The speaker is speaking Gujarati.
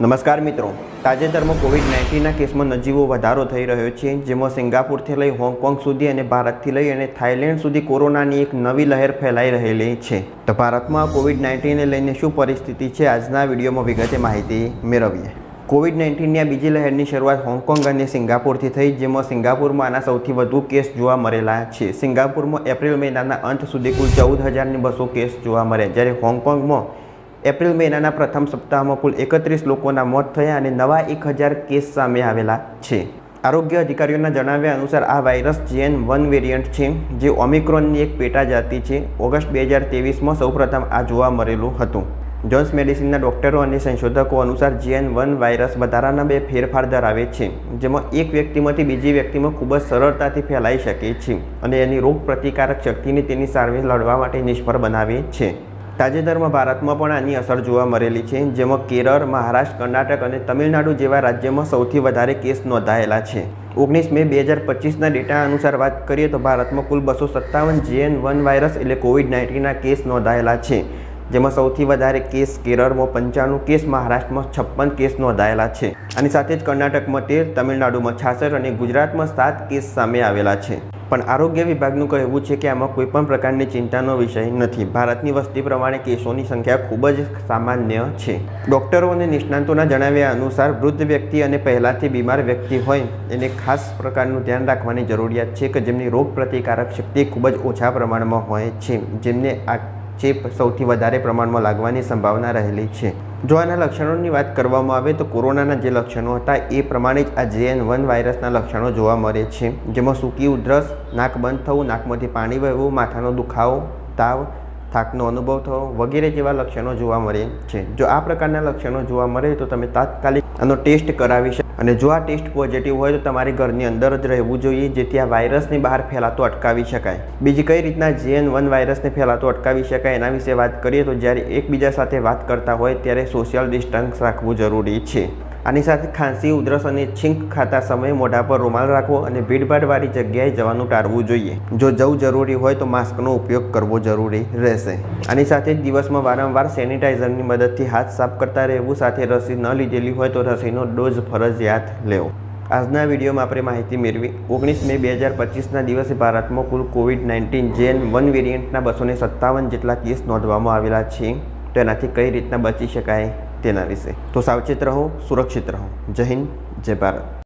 નમસ્કાર મિત્રો. તાજેતરમાં કોવિડ નાઇન્ટીનના કેસમાં નજીવો વધારો થઈ રહ્યો છે, જેમાં સિંગાપુરથી લઈ હોંગકોંગ સુધી અને ભારતથી લઈ અને થાઇલેન્ડ સુધી કોરોનાની એક નવી લહેર ફેલાઈ રહેલી છે. તો ભારતમાં કોવિડ નાઇન્ટીનને લઈને શું પરિસ્થિતિ છે, આજના વિડીયોમાં વિગતે માહિતી મેળવીએ. કોવિડ નાઇન્ટીનની આ બીજી લહેરની શરૂઆત હોંગકોંગ અને સિંગાપુરથી થઈ, જેમાં સિંગાપુરમાં આના સૌથી વધુ કેસ જોવા મળેલા છે. સિંગાપુરમાં એપ્રિલ મહિનાના અંત સુધી કુલ ચૌદ હજારની બસો કેસ જોવા મળ્યા, જ્યારે હોંગકોંગમાં એપ્રિલ મહિનાના પ્રથમ સપ્તાહમાં કુલ એકત્રીસ લોકોના મોત થયા અને નવા એક હજાર કેસ સામે આવેલા છે. આરોગ્ય અધિકારીઓના જણાવ્યા અનુસાર આ વાયરસ જેન વન વેરિયન્ટ છે, જે ઓમિક્રોનની એક પેટા જાતિ છે, ઓગસ્ટ બે હજાર તેવીસમાં સૌપ્રથમ આ જોવા મળેલું હતું. જોન્સ મેડિસિનના ડોક્ટરો અને સંશોધકો અનુસાર જેન વન વાયરસ વધારાના બે ફેરફાર ધરાવે છે, જેમાં એક વ્યક્તિમાંથી બીજી વ્યક્તિમાં ખૂબ જ સરળતાથી ફેલાઈ શકે છે અને એની રોગ પ્રતિકારક શક્તિને તેની સારવાર લડવા માટે નિષ્ફળ બનાવે છે. તાજેતરમાં ભારતમાં પણ આની અસર જોવા મળેલી છે, જેમાં કેરળ, મહારાષ્ટ્ર, કર્ણાટક અને તમિલનાડુ જેવા રાજ્યોમાં સૌથી વધારે કેસ નોંધાયેલા છે. ઓગણીસ મે બે હજાર પચીસના ડેટા અનુસાર વાત કરીએ તો ભારતમાં કુલ બસો સત્તાવન જેએન વન વાયરસ એટલે કોવિડ નાઇન્ટીનના કેસ નોંધાયેલા છે, જેમાં સૌથી વધારે કેસ કેરળમાં પંચાણું, કેસ મહારાષ્ટ્રમાં છપ્પન કેસ નોંધાયેલા છે. આની સાથે જ કર્ણાટકમાં તેર, તમિલનાડુમાં છાસઠ અને ગુજરાતમાં સાત કેસ સામે આવેલા છે. પણ આરોગ્ય વિભાગનું કહેવું છે કે આમાં કોઈપણ પ્રકારની ચિંતાનો વિષય નથી. ભારતની વસ્તી પ્રમાણે કેસોની સંખ્યા ખૂબ જ સામાન્ય છે. ડૉક્ટરો અને નિષ્ણાંતોના જણાવ્યા અનુસાર, વૃદ્ધ વ્યક્તિ અને પહેલાંથી બીમાર વ્યક્તિ હોય, એને ખાસ પ્રકારનું ધ્યાન રાખવાની જરૂરિયાત છે કે જેમની રોગ પ્રતિકારક શક્તિ ખૂબ જ ઓછા પ્રમાણમાં હોય છે. જેમને આ ચેપ સૌથી વધારે પ્રમાણમાં લાગવાની સંભાવના રહેલી છે. જો આના લક્ષણોની વાત કરવામાં આવે તો કોરોનાના જે લક્ષણો હતા એ પ્રમાણે જ આ જેએન વન વાયરસના લક્ષણો જોવા મળે છે. જેમાં સૂકી ઉધરસ, નાક બંધ થવું, નાકમાંથી પાણી વહેવું, માથાનો દુખાવો, તાવ થાકનો અનુભવ થવો વગેરે જેવા લક્ષણો જોવા મળે છે. જો આ પ્રકારના લક્ષણો જોવા મળે તો તમે તાત્કાલિક આનો ટેસ્ટ કરાવી શકો અને જો આ ટેસ્ટ પોઝિટિવ હોય તો તમારી ઘરની અંદર જ રહેવું જોઈએ, જેથી આ વાયરસની બહાર ફેલાતો અટકાવી શકાય. બીજી કઈ રીતના જેએન વન વાયરસને ફેલાતો અટકાવી શકાય એના વિશે વાત કરીએ તો જ્યારે એકબીજા સાથે વાત કરતા હોય ત્યારે સોશિયલ ડિસ્ટન્સ રાખવું જરૂરી છે. આની સાથે ખાંસી, ઉધરસ અને છીંક ખાતા સમયે મોઢા પર રૂમાલ રાખવો અને ભીડભાડવાળી જગ્યાએ જવાનું ટાળવું જોઈએ. જો જવું જરૂરી હોય તો માસ્કનો ઉપયોગ કરવો જરૂરી રહેશે. આની સાથે જ દિવસમાં વારંવાર સેનિટાઈઝરની મદદથી હાથ સાફ કરતા રહેવું, સાથે રસી ન લીધેલી હોય તો રસીનો ડોઝ ફરજિયાત લેવો. આજના વિડીયોમાં આપણે માહિતી મેળવી. ઓગણીસ મે બે હજાર પચીસના દિવસે ભારતમાં કુલ કોવિડ નાઇન્ટીન જેન વન વેરિયન્ટના બસો સત્તાવન જેટલા કેસ નોંધવામાં આવેલા છે. તો એનાથી કઈ રીતના બચી શકાય? તેના વિશે. તો સાવચેત રહો સુરક્ષિત રહો. જય હિન્દ જય ભારત.